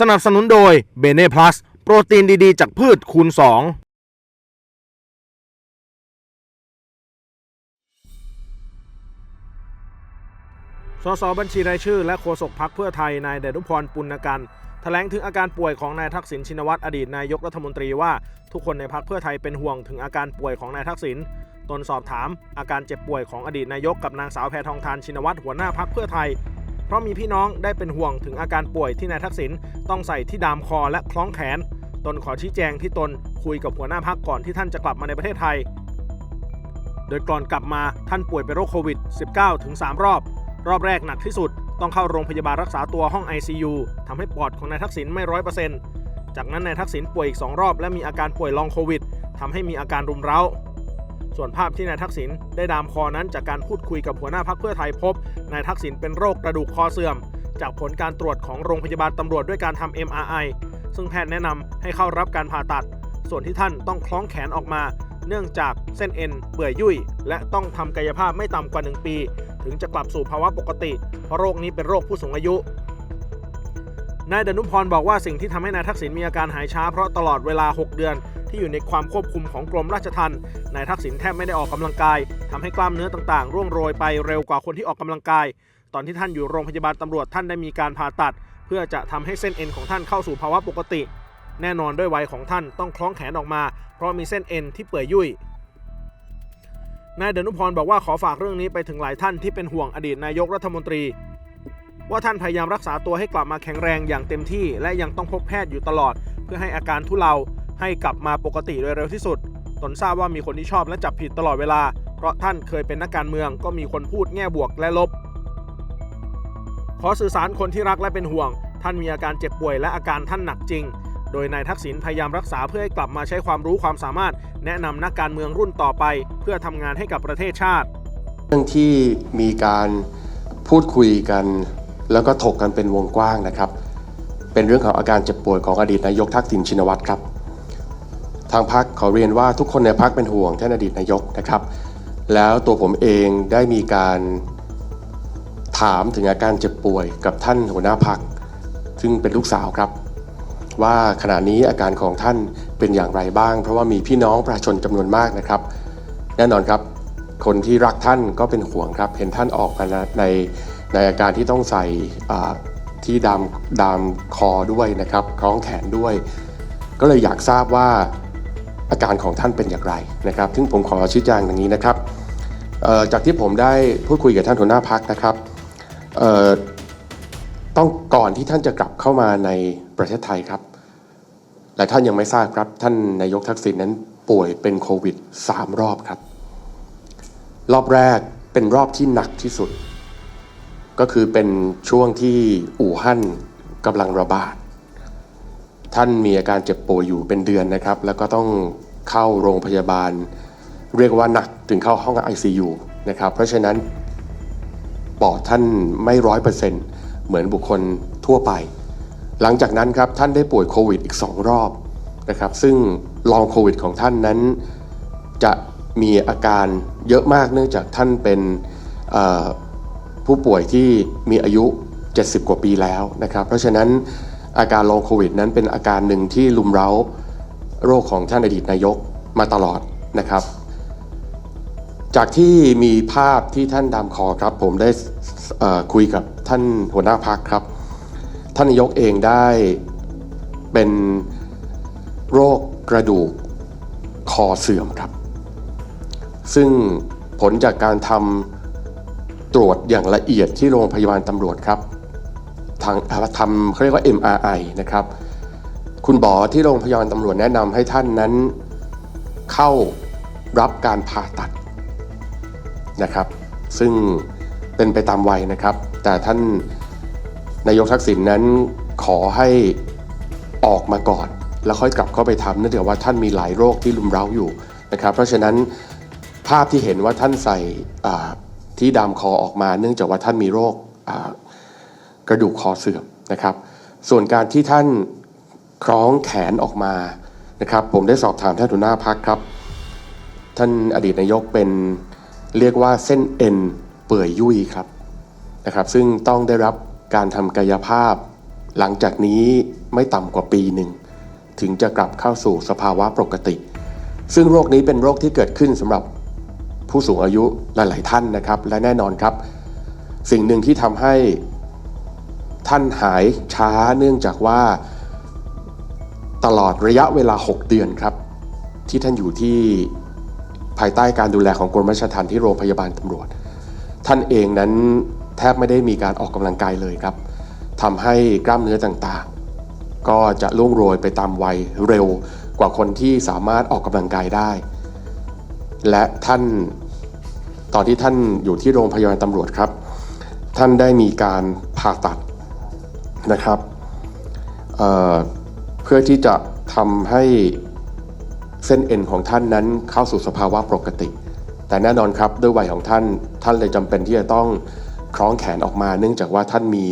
สนับสนุนโดยเบเน่พลัสโปรตีนดีๆ จากพืชคูณ 2สสบัญชีรายชื่อและโฆษกพักเพื่อไทยนายเดนุพรปุณกันแถลงถึงอาการป่วยของนายทักษิณชินวัตรอดีตนายกรัฐมนตรีว่าทุกคนในพักเพื่อไทยเป็นห่วงถึงอาการป่วยของนายทักษิณตนสอบถามอาการเจ็บป่วยของอดีตนายกกับนางสาวแพทองทานชินวัตรหัวหน้าพักเพื่อไทย เพราะมีพี่น้องได้เป็นห่วงถึงอาการป่วยที่นายทักษิณต้องใส่ที่ดามคอและคล้องแขน ตนขอชี้แจงที่ตนคุยกับหัวหน้าพักก่อนที่ท่านจะกลับมาในประเทศไทย โดยก่อนกลับมาท่านป่วยเป็นโรคโควิด -19 ถึง 3 รอบ รอบแรกหนักที่สุด ต้องเข้าโรงพยาบาลรักษาตัวห้อง ICU ทำให้ปอดของนายทักษิณไม่ร้อยเปอร์เซ็นต์จากนั้นนายทักษิณป่วยอีก 2 รอบและมีอาการป่วยลองโควิดทำให้มีอาการรุมเร้า ส่วนภาพที่นายทักษิณได้ดามคอนั้นจากการพูดคุยกับหัวหน้าพักเพื่อไทยพบนายทักษิณเป็นโรคกระดูกคอเสื่อม จากผลการตรวจของโรงพยาบาลตำรวจด้วยการทำ MRI ซึ่งแพทย์แนะนำให้เข้ารับการผ่าตัด ส่วนที่ท่านต้องคล้องแขนออกมา เนื่องจากเส้นเอ็นเปื่อยยุ่ย และต้องทำกายภาพไม่ต่ำกว่า 1 ปี ถึงจะกลับสู่ภาวะปกติ เพราะโรคนี้เป็นโรคผู้สูงอายุนายดนุพรบอกว่าสิ่งที่ทำให้นายทักษิณมีอาการหายช้าเพราะตลอดเวลา 6 เดือน ที่อยู่ในความควบคุมของกรมราชทัณฑ์นายทักษิณแทบไม่ได้ออกกำลังกายทำให้กล้ามเนื้อต่างๆ ร่วงโรยไปเร็วกว่าคนที่ออกกำลังกาย ตอนที่ท่านอยู่โรงพยาบาลตำรวจท่านได้มีการผ่าตัด เพื่อจะทำให้เส้นเอ็นของท่านเข้าสู่ภาวะปกติ แน่นอนด้วยวัยของท่านต้องคล้องแขนออกมา เพราะมีเส้นเอ็นที่เปื่อยยุ่ยนายเดนุพรบอกว่าขอฝากเรื่องนี้ไปถึงหลายท่านที่เป็นห่วงอดีตนายกรัฐมนตรี ว่าท่านพยายามรักษาตัวให้กลับมาแข็งแรงอย่างเต็มที่ และยังต้องพบแพทย์อยู่ตลอด เพื่อให้อาการทุเลา ให้กลับมาปกติโดยเร็วที่สุด ตนทราบว่ามีคนที่ชอบและจับผิดตลอดเวลา เพราะท่านเคยเป็นนักการเมืองก็มีคนพูดแง่บวกและลบ ขอสื่อสารคนที่รักและเป็นห่วง ท่านมีอาการเจ็บป่วยและอาการท่านหนักจริง โดยนายทักษิณพยายามรักษาเพื่อให้กลับมาใช้ความรู้ความสามารถ แนะนำนักการเมืองรุ่นต่อไป เพื่อทำงานให้กับประเทศชาติ เรื่องที่มีการพูดคุยกัน แล้วก็ถกกันเป็นวงกว้างนะครับ เป็นเรื่องของอาการเจ็บป่วยของอดีตนายกทักษิณชินวัตรครับ ทางพักขอเรียนว่าทุกคนในพักเป็นห่วงท่านอดีตนายกนะครับ แล้วตัวผมเองได้มีการถามถึงอาการเจ็บป่วยกับท่านหัวหน้าพัก ซึ่งเป็นลูกสาวครับ ว่าขณะนี้อาการของท่านเป็นอย่างไรบ้าง เพราะว่ามีพี่น้องประชาชนจำนวนมากนะครับ แน่นอนครับ คนที่รักท่านก็เป็นห่วงครับ เห็นท่านออกมาในในอาการที่ต้องใส่ที่ดามดามคอด้วยนะครับคล้องแขนด้วย ก็เลยอยากทราบว่า อาการของท่านเป็นอย่างไรนะครับซึ่งผมขอชี้แจงอย่างนี้นะครับจากที่ผมได้พูดคุยกับท่านหัวหน้าพักนะครับต้องก่อนที่ท่านจะกลับเข้ามาในประเทศไทยครับและท่านยังไม่ทราบครับ ท่านนายกทักษิณนั้นป่วยเป็นโควิด 3 รอบครับ รอบแรกเป็นรอบที่หนักที่สุด ก็คือเป็นช่วงที่อู่ฮั่นกำลังระบาด ท่านมีอาการเจ็บป่วยอยู่เป็นเดือนนะครับ แล้วก็ต้องเข้าโรงพยาบาล เรียกว่าหนักถึงเข้าห้อง ICU นะครับ เพราะฉะนั้นปอดท่านไม่ร้อยเปอร์เซ็นต์เหมือนบุคคลทั่วไป หลังจากนั้นครับท่านได้ป่วยโควิดอีก 2 รอบนะครับ ซึ่งลองโควิดของท่านนั้นจะมีอาการเยอะมากเนื่องจากท่านเป็นผู้ป่วยที่มีอายุ 70 กว่าปีแล้วนะครับ เพราะฉะนั้น อาการลองโควิดนั้นเป็นอาการหนึ่งที่ลุมเร้าโรคของท่านอดีตนายกมาตลอดนะครับ จากที่มีภาพที่ท่านดามคอครับ ผมได้คุยกับท่านหัวหน้าพักครับ ท่านนายกเองได้เป็นโรคกระดูกคอเสื่อมครับ ซึ่งผลจากการทำตรวจอย่างละเอียดที่โรงพยาบาลตำรวจครับ ทางทำเขาเรียกว่า MRI นะครับ คุณหมอที่โรงพยาบาลตำรวจแนะนำให้ท่านนั้นเข้ารับการผ่าตัดนะครับ ซึ่งเป็นไปตามวัยนะครับ แต่ท่านนายกทักษิณนั้นขอให้ออกมาก่อน แล้วค่อยกลับเข้าไปทำเนื่องจากว่าท่านมีหลายโรคที่ลุมเร้าอยู่นะครับ เพราะฉะนั้นภาพที่เห็นว่าท่านใส่ที่ดามคอออกมา เนื่องจากว่าท่านมีโรค กระดูกคอเสื่อมนะครับ ส่วนการที่ท่านคล้องแขนออกมานะครับ ผมได้สอบถามท่านหัวหน้าพักครับ ท่านอดีตนายกเป็นเรียกว่าเส้นเอ็นเปื่อยยุ่ยครับนะครับ ซึ่งต้องได้รับการทำกายภาพ หลังจากนี้ไม่ต่ำกว่าปีหนึ่ง ถึงจะกลับเข้าสู่สภาวะปกติ ซึ่งโรคนี้เป็นโรคที่เกิดขึ้นสำหรับผู้สูงอายุหลาย ๆ ท่านนะครับ และแน่นอนครับ สิ่งหนึ่งที่ทำให้ ท่านหายช้าเนื่องจากว่าตลอดระยะเวลา 6 เดือนครับ ที่ท่านอยู่ที่ภายใต้การดูแลของกรมราชทัณฑ์ที่โรงพยาบาลตำรวจ ท่านเองนั้นแทบไม่ได้มีการออกกำลังกายเลยครับทำให้กล้ามเนื้อต่างๆ ก็จะล่วงโรยไปตามวัยเร็วกว่าคนที่สามารถออกกำลังกายได้ และท่านตอนที่ท่านอยู่ที่โรงพยาบาลตำรวจครับ ท่านได้มีการผ่าตัด นะครับเเพื่อที่จะทำให้เส้นเอ็นของท่านนั้นเข้าสู่สภาวะปกติ แต่แน่นอนครับด้วยวัยของท่านท่านเลยจำเป็นที่จะต้องคล้องแขนออกมา เนื่องจากว่าท่านมี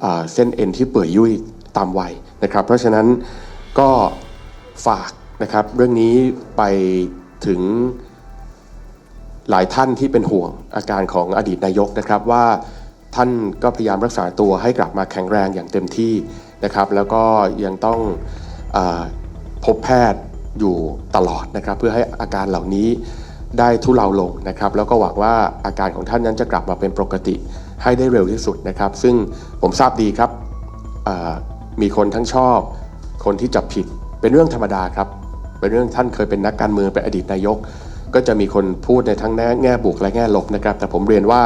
เเส้นเอ็นที่เปื่อยยุ่ยตามวัยนะครับ เพราะฉะนั้นก็ฝากนะครับเรื่องนี้ไปถึงหลายท่านที่เป็นห่วงอาการของอดีตนายกนะครับว่า ท่านก็พยายามรักษาตัวให้กลับมาแข็งแรงอย่างเต็มที่นะครับ แล้วก็ยังต้องอพบแพทย์อยู่ตลอดนะครับ เพื่อให้อาการเหล่านี้ได้ทุเลาลงนะครับ แล้วก็หวังว่าอาการของท่านนั้นจะกลับมาเป็นปกติให้ได้เร็วที่สุดนะครับ ซึ่งผมทราบดีครับมีคนทั้งชอบ คนที่จับผิดเป็นเรื่องธรรมดาครับเป็นเรื่องท่านเคยเป็นนักการเมืองเป็นอดีตนายก ก็จะมีคนพูดในทั้งแง่แง่บวกและแง่ลบนะครับ แต่ผมเรียนว่า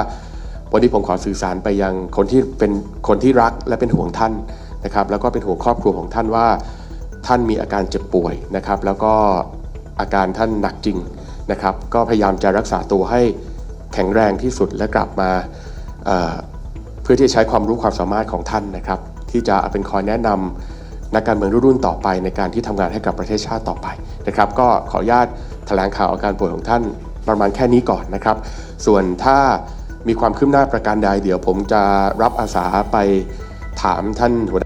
วันนี้ผมขอสื่อสารไปยังคนที่เป็นคนที่รักและเป็นห่วงท่านนะครับ แล้วก็เป็นห่วงครอบครัวของท่านว่าท่านมีอาการเจ็บป่วยนะครับ แล้วก็อาการท่านหนักจริงนะครับ ก็พยายามจะรักษาตัวให้แข็งแรงที่สุดและกลับมาเเพื่อที่จะใช้ความรู้ความสามารถของท่านนะครับ ที่จะเป็นคอยแนะนำนักการเมืองรุ่นต่อไปในการที่ทำงานให้กับประเทศชาติต่อไปนะครับ ก็ขออนุญาตแถลงข่าวอาการป่วยของท่านประมาณแค่นี้ก่อนนะครับ ส่วนถ้า มีความคืบหน้าประการใด เดี๋ยวผมจะรับอาสาไปถามท่านหัวหน้า